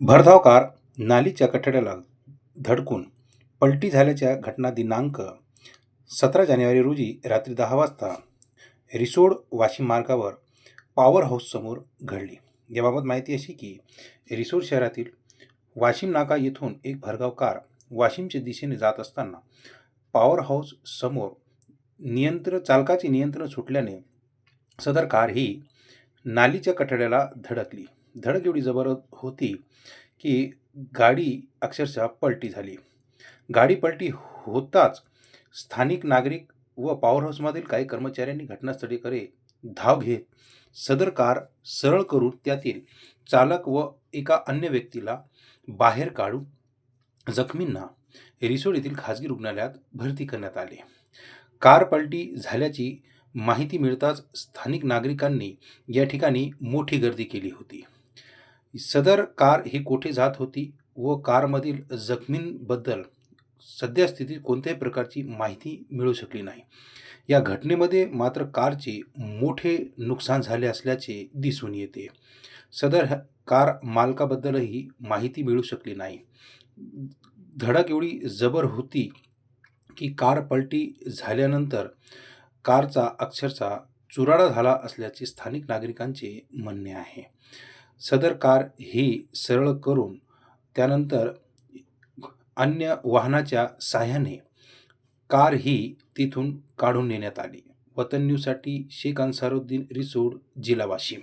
भरधाव कार नालीच्या कठड्याला धडकून पलटी झाल्याच्या घटना दिनांक सतरा जानेवारी रोजी रात्री दहा वाजता रिसोड वाशिम मार्गावर पॉवर हाऊससमोर घडली. याबाबत माहिती अशी की रिसोड शहरातील वाशिम नाका येथून एक भरधाव कार वाशिमच्या दिशेने जात असताना पॉवर हाऊस समोर नियंत्रण चालकाचे नियंत्रण सुटल्याने सदर कार ही नालीच्या कठड्याला धडकली. धडक एवढी जबर होती की गाडी अक्षरशः पलटी झाली. गाडी पलटी होताच स्थानिक नागरिक व पॉवर हाऊसमधील काही कर्मचाऱ्यांनी घटनास्थळीकडे धाव घेत सदर कार सरळ करून त्यातील चालक व एका अन्य व्यक्तीला बाहेर काढून जखमींना रिसोड येथील खाजगी रुग्णालयात भरती करण्यात आले. कार पलटी झाल्याची माहिती मिळताच स्थानिक नागरिकांनी या ठिकाणी मोठी गर्दी केली होती. सदर कार ही कोठे जात होती व कारमधील जखमींबद्दल सध्या स्थितीत कोणत्याही प्रकारची माहिती मिळू शकली नाही. या घटनेमध्ये मात्र कारचे मोठे नुकसान झाले असल्याचे दिसून येते. सदर कार मालकाबद्दलही माहिती मिळू शकली नाही. धडक एवढी जबर होती की कार पलटी झाल्यानंतर कारचा अक्षरशः चुराडा झाला असल्याचे स्थानिक नागरिकांचे म्हणणे आहे. सदर कार ही सरळ करून त्यानंतर अन्य वाहनाच्या साह्याने कार ही तिथून काढून नेण्यात आली. वतन न्यूजसाठी शेख अन्सारुद्दीन रिसोड जिला वाशिम.